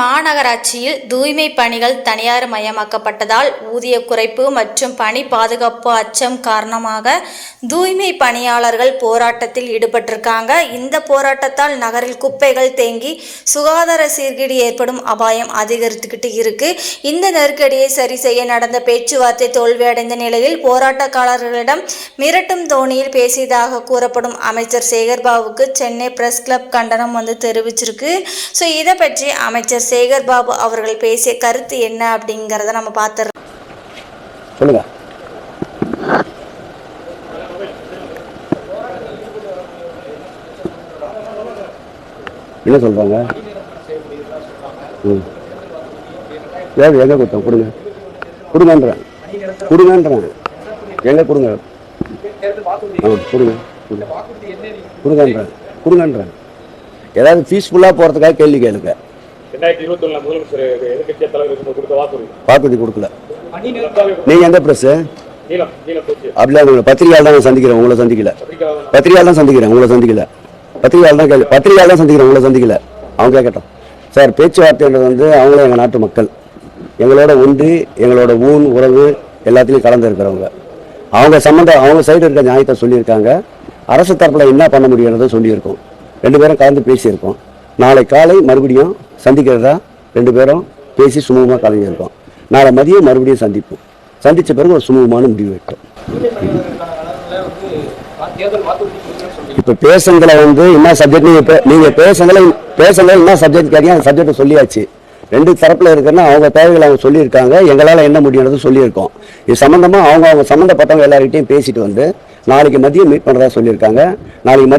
மாநகராட்சியில் தூய்மை பணிகள் தனியார் மயமாக்கப்பட்டதால் ஊதிய குறைப்பு மற்றும் பணி பாதுகாப்பு அச்சம் காரணமாக தூய்மை பணியாளர்கள் போராட்டத்தில் ஈடுபட்டிருக்காங்க. இந்த போராட்டத்தால் நகரில் குப்பைகள் தேங்கி சுகாதார சீர்கேடு ஏற்படும் அபாயம் அதிகரித்துக்கிட்டு இருக்கு. இந்த நெருக்கடியை சரி செய்ய நடந்த பேச்சுவார்த்தை தோல்வியடைந்த நிலையில் போராட்டக்காரர்களிடம் மிரட்டும் தோணியில் பேசியதாக கூறப்படும் அமைச்சர் சேகர்பாபுக்கு சென்னை பிரஸ் கிளப் கண்டனம் வந்து தெரிவிச்சிருக்கு. ஸோ இதை பற்றி அமைச்சர் சேகர் பாபு அவர்கள் பேசிய கருத்து என்ன அப்படிங்கிறத நம்ம பார்த்துறோம் சொல்லுங்க. என்ன சொல்றாங்க? ம். ஏது எங்க கொடுத்தோம் கொடுங்க. கொடுங்கன்றேன். கொடுங்கன்றேன். எங்க கொடுங்க? கொடுங்க. கொடுங்க. கொடுங்கன்றேன். கொடுங்கன்றேன். ஏதாவது பீஸ்ஃபுல்லாக போகிறதுக்காக கேள்வி கேளுங்க. ரெண்டாயிரத்தி இருபத்தி ஒண்ணுல முதலமைச்சர் எதிர்கட்சிய தலைவர் கொடுத்த வாக்குறுதி. வாக்குறுதி கொடுக்கல. நீங்கள் எந்த போச்சு. அப்படிலாம் பத்திரிகையால் தான் சந்திக்கிறேன் உங்களை சந்திக்கல. பத்திரிகையால் தான். சந்திக்கிறேன் உங்களை சந்திக்கல. பத்திரிகையால் தான் கேள்வி பத்திரிகையால் தான் சந்திக்கிறேன் உங்களை சந்திக்கல. அவங்க கேட்கட்டும் சார் பேச்சுவார்த்தைன்றது வந்து அவங்களும் எங்கள் நாட்டு மக்கள். எங்களோட ஒன்றி எங்களோட ஊன் உறவு எல்லாத்துலேயும் கலந்து இருக்கிறவங்க. அவங்க சம்மந்தம் அவங்க சைடு இருக்க நியாயத்தை சொல்லியிருக்காங்க. அரசு தரப்பில் என்ன பண்ண முடியுன்றதை சொல்லியிருக்கோம். ரெண்டு பேரும் கலந்து பேசியிருக்கோம். நாளை காலை மறுபடியும் சந்திக்கிறதா? ரெண்டு பேரும் பேசி சுமூகமாக கலைஞ்சிருக்கோம் நாளை மதியம் மறுபடியும் சந்திப்போம். சந்தித்த பிறகு ஒரு சுமூகமான முடிவு வைக்கும் இப்போ பேசுங்களை வந்து என்ன சப்ஜெக்ட் நீங்கள் பே- நீங்க பேசுங்களை பேசுங்களை என்ன சப்ஜெக்ட் கேட்டீங்க? அந்த சப்ஜெக்ட் சொல்லியாச்சு. ரெண்டு தரப்பில் இருக்குன்னா அவங்க தேவைகளை அவங்க சொல்லியிருக்காங்க. எங்களால் என்ன முடியும்னு சொல்லியிருக்கோம். இது சம்மந்தமாக அவங்க அவங்க சம்மந்தப்பட்டவங்க எல்லார்கிட்டையும் பேசிட்டு வந்து நாளைக்கு மதியம் மீட் பண்ணுறதா சொல்லியிருக்காங்க. நாளைக்கு மதியம்